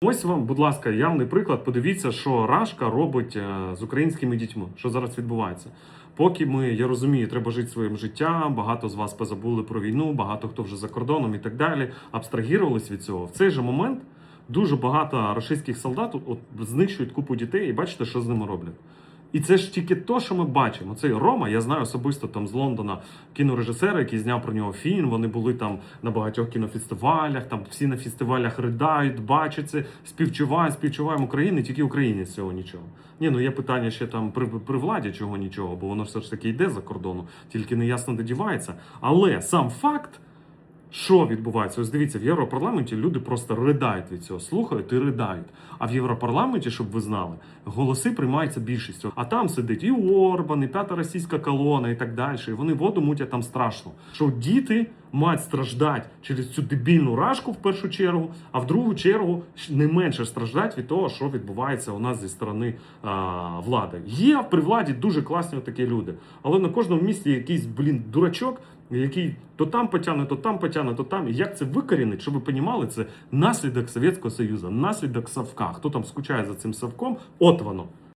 Ось вам, будь ласка, явний приклад. Подивіться, що Рашка робить е, з українськими дітьми, що зараз відбувається. Поки ми, я розумію, треба жити своїм життям. Багато з вас позабули про війну, багато хто вже за кордоном і так далі. Абстрагірувались від цього. В цей же момент дуже багато російських солдат от, знищують купу дітей, і бачите, що з ними роблять. І це ж тільки то, що ми бачимо. Цей Рома, я знаю особисто там з Лондона кінорежисера, який зняв про нього фільм. Вони були там на багатьох кінофестивалях. Там всі на фестивалях ридають, бачать це, співчувають, співчуваємо Україні, тільки Україні з цього нічого. Ні, ну є питання ще там при, при владі чого нічого, бо воно все ж таки йде за кордону, тільки не ясно де дівається. Але сам факт. Що відбувається? Ось дивіться, в Європарламенті люди просто ридають від цього, слухають і ридають. А в Європарламенті, щоб ви знали, голоси приймаються більшістю. А там сидить і Орбан, і п'ята російська колона, і так далі. І вони воду мутять там страшно. Що діти мають страждати через цю дебільну рашку в першу чергу, а в другу чергу не менше страждати від того, що відбувається у нас зі сторони а, влади. Є при владі дуже класні такі люди, але на кожному місці якийсь блін дурачок який то там потягне, то там потягне, то там. І як це викорінить, щоб ви розуміли, це наслідок Совєтського Союзу, наслідок Савка. Хто там скучає за цим Савком, от воно.